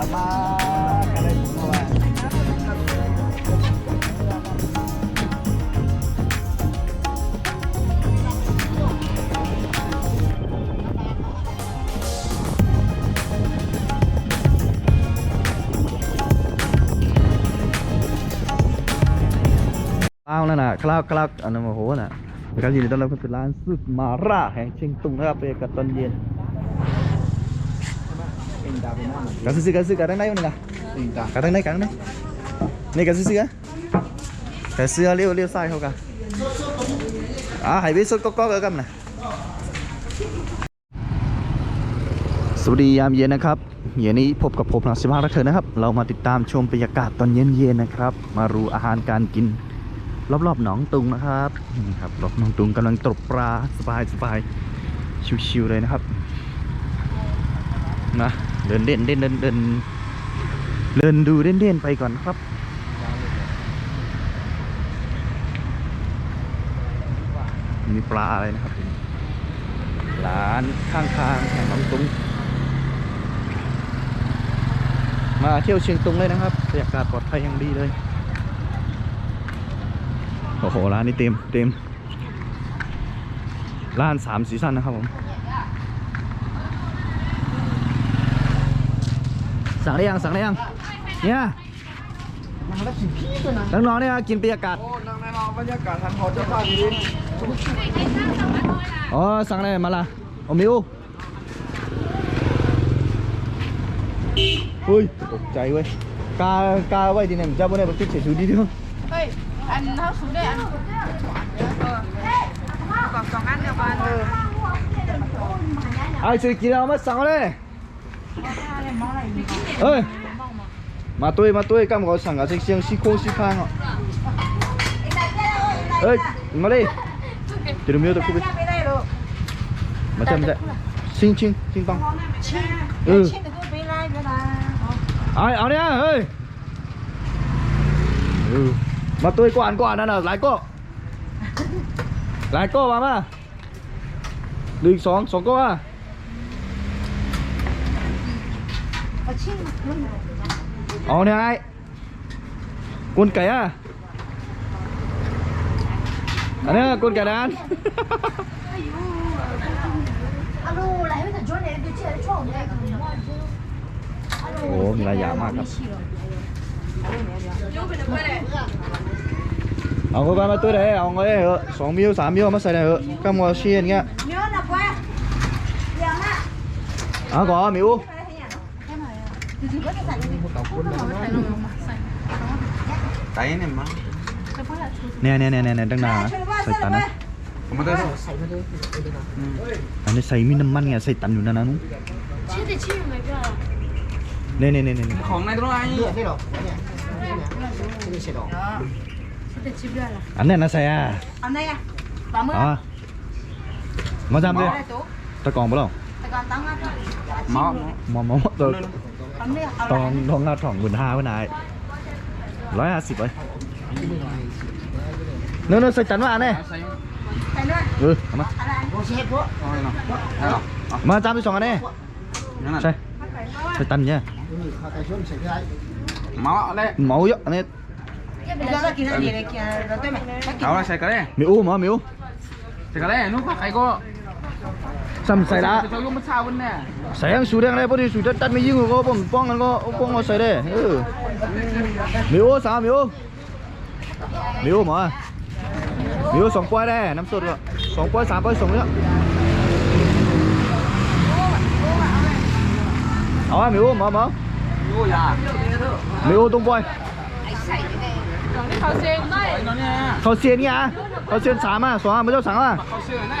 ลับมากันเลยผมว่าคลาวนั่นน่ะคลาวคลาวอันนั้นโอ้โหน่ะนะครับยินดีต้อนรับเข้าสู่ร้านซุปมาร่าแห่งเชียงตุงนะครับบรรยากาศตอนเย็น กันซื้อกันซื้อกันตั้งไหนวันนี้กันกันตั้งไหนกันตั้งไหนนี่กันซื้อๆกันกันซื้อเลี้ยวเลี้ยวซ้ายเขากันอ่าให้วิสุทธ์ก็ก็กันนะสวัสดียามเย็นนะครับเย็นนี้พบกับผมนักสิบห้ารักเธอนะครับ เรามาติดตามชมบรรยากาศตอนเย็นๆนะครับ มารู้อาหารการกิน รอบๆหนองตุงนะครับนี่ครับรอบหนองตุงกำลังตกปลาสบายสบายชิวๆเลยนะครับนะ เดินเด่นเด่นเดินเดินเดินดูเด่นเด่นไปก่อนนะครับมีปลาอะไรนะครับร้านข้างๆแห่งหนองตุงมาเที่ยวเชียงตุงเลยนะครับบรรยากาศปลอดภัยอย่างดีเลยโอ้โหร้านนี้เต็มเต็มร้านสามซีซันนะครับผม สั่งได้ยังสั่งได้ยังเนี่ยน้องๆเนี่ยกินบรรยากาศโอ้นังในราบรรยากาศทันหอเจ้าบ้านดีอ๋อสั่งได้มาละโอมิวอุ้ยตกใจเว้ยกากาไว้ที่ไหนจะาบ่ได้บัติ๊เฉยชูดีเด้อเฮ้ยอันเท่าสูได้อันสองอันเดียวกันเออเอาสิกินเอามาสั่งเลย เดี๋ยวมีอะไรกูไปไม่ได้หรอกมาเต็มเลยชิงชิงชิงปังชิ้นเออชิ้นก็ไม่ได้ก็ได้ไอ้เอา เนี่ยเฮ้ยเออมาตุ้ยกวานกวานนั่นน่ะหลายก็หลายก็มามาหนึ่งสองสองก็มาเอาชิ้นมันเอาเนี่ยไอ้กุนไก่อะอันนี้กุนไก่ดานอาลู来ไม่ถึงช่วงไหนดูเชื่อช่วงไหนโอ้มีหลายอย่างมากครับเอาเข้าไปมาตัวไหนเอาไงเหอะสองมิลสามมิลเอามาใส่ไหนเหอะก็มัวเชียนเงี้ยเนื้อหนักกว่าเดี๋ยวนะเอาก่อนมิว ไตเนี่ยมั้งเนี่ยเนี่ยเนี่ยเนี่ยตั้งนานนะใส่ตันนะผมไม่ได้อันนี้ใส่มีน้ำมันไงใส่ตันอยู่นั่นนะนุ้งชิ้นแต่ชิ้นไม่เปล่าเนี่ยเนี่ยเนี่ยเนี่ยของในตรงไหนชิ้นแต่ชิ้นเปล่าอันนี้นะใส่อะอันไหนอะปลาหมึกอ๋อมาจำเลยอะไรตัวตะกองไปหรอแต่ก่อนตั้งอะหมอมอมอมตัวทำเนี่ยเอา ตองทองลาดทองหมื่นห้าเพื่อนนายร้อยห้าสิบเลยเนื้อเนื้อใส่ตันว่าอันนี้ใส่ใส่เนื้อเออเอามาอะไรโอเชฟพวกเอาเลยเนาะได้หรอมาจำไปสองอันนี้นั่นน่ะใช่ใส่ตันเนี่ยหมออะไรเมาเยอะอันนี้เราต้องกินอะไรเลยกินเราต้องไหมเอาอะไรใส่กระเด้มีอู้หมอมิวใส่กระเด้นู้นใครก็ ซ้ำใส่ละจะยุ่งมาเช้าวันเนี่ยใส่ยังสูดแดงเลยพอดีสูดตัดไม่ยิงก็ป้องป้องกันก็ป้องก็ใส่ได้เออมีอู้สามมีอู้มีอู้หมอมีอู้สองปอยได้น้ำสดก็สองปอยสามปอยส่งเนี่ยเอาอะมีอู้หมอหมอยุ่งยามีอู้ตรงปอยเขาเซ็นได้ไอ้ตอนเนี้ยเขาเซียนไงเขาเซียนสามอะสองอะไม่ต้องสั่งอะเขาเชื่อแน่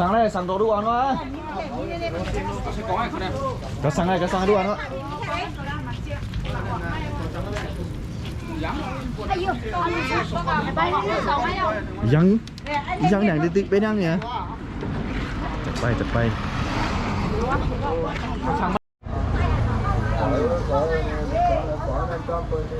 ลิกเลยวะเลิกได้ไปกินแล้วเลิกกันแน่น่ะน้ำจิ้มเขามีเป็นนี้สด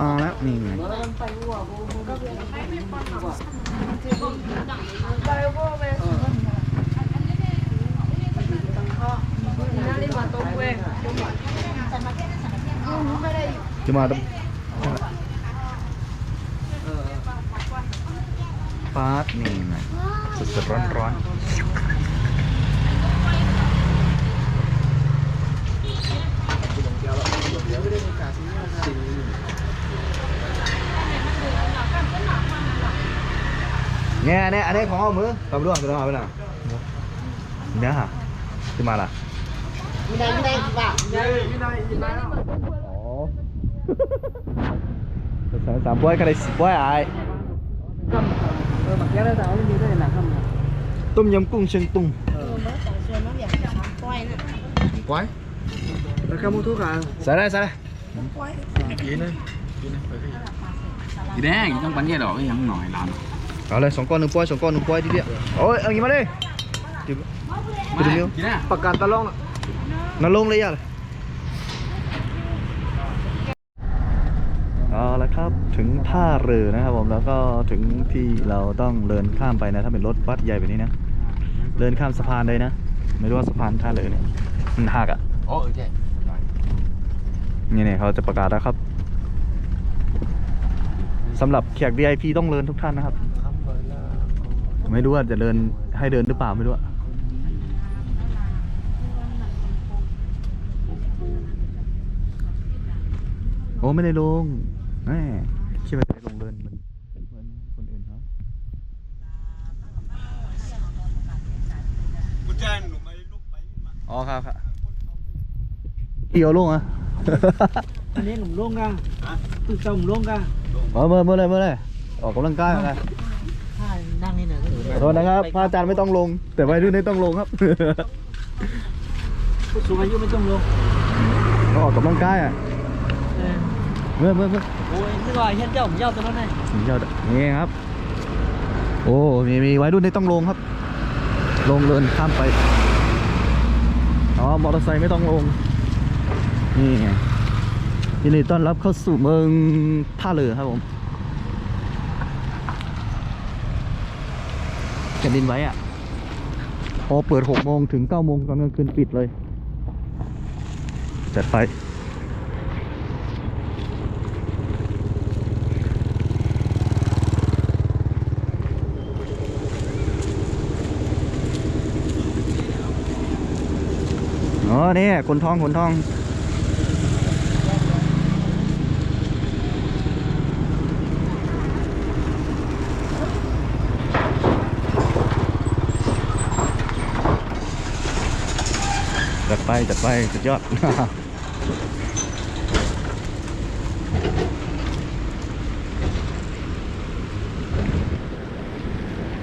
มาแล้วนี่ไงจะมาต้องฟาดนี่ไงสดๆร้อนๆ เนี่ยเนี่ยอันนี้ของเอามือตำรวจจะต้องเอาไปหน่อยเนี่ยฮะจะมาล่ะไม่ได้ไม่ได้ป่ะอ๋อสามสามบวยก็ได้สิบบวยไอ้เออมาแก้ได้แต่ไม่มีได้หนักครับต้มยำกุ้งเชียงตุงเออเมื่อสองเชือนน้ำอย่างสามก้อยน่ะกวยแล้วก็มุทุกการใส่ได้ใส่ได้กินเลยกินแดงต้องปันเยี่ยดอกก็ยังหน่อยล้าน เอาเลยสองก้อนหนึ่งปวยสองก้อนหนึ่งปวยทีเดียวโอ้ยเอางี้มาเลยจิบไปดูนิ้วกินนะประกันตะล่องนั่นลงเลยอะเอาละครับถึงท่าเรือนะครับผมแล้วก็ถึงที่เราต้องเดินข้ามไปนะถ้าเป็นรถบัสใหญ่แบบนี้นะเดินข้ามสะพานเลยนะ ไม่รู้ว่าสะพานท่าเรือเนี่ยมันหักอะโอ้โอเคนี่เนี่ยเขาจะประกาศแล้วครับสำหรับแขก VIP ต้องเดินทุกท่านนะครับ ไม่รู้ว่าจะเดินให้เดินหรือเปล่าไม่รู้อะโอ้ไม่ได้ลงแหมคิดว่าจะได้ลงเดินเหมือนเหมือนคนอื่นเขาอ๋อครับครับเกี่ยวลงอะ อันนี้หนุ่มล่งกันตึกเจ้าหนุ่มล่งกันมาเมื่อเมื่อไรเมื่อไรออกกำลังกายเหมือ นกันถ้านั่งนี่นะขอโทษนะครับพระอาจารย์ไม่ต้องลง แต่วัยรุ่นนี่ต้องลงครับผู้สูงอายุไม่ต้องลงต้องออกกำลังกายอะเออเมื่อเมื่อเมื่อโอ้ยนึกว่าเฮ็ดเจ้าผมเจ้าตัวนั้นไงถึงยอดอะนี่ครับ โอ้มีมีวัยรุ่นนี่ต้องลงครับ ลงเดินข้ามไปอ๋อมอเตอร์ไซค์ไม่ต้องลง นี่ไงยินดีต้อนรับเข้าสู่เมืองท่าเรือครับผม ผ่นดินไหว้อะ พอเปิดหกโมงถึงเก้าโมงตอนกลางคืนปิดเลย จัดไปอ๋อนี่คนท้องคนท้อง ไปจัดไปสุดยอด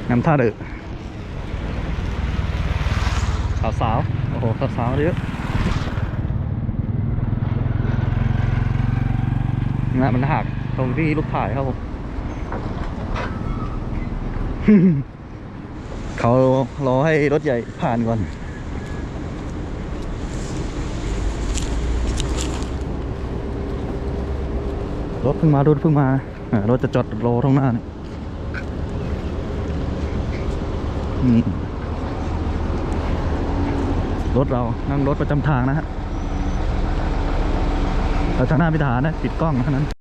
นำท่าเดือสาวสาวๆโอ้โหสาวสาวๆเยอะนะมันหักตรงที่ลูกถ่ายครับผมเขารอให้รถใหญ่ผ่านก่อน รถเพิ่งมารถเพิ่งมารถจะจอดรอตรงหน้าเนี่ยนี่รถเรานั่งรถประจำทางนะฮะเราทางหน้าพิธานะปิดกล้องเท่านั้น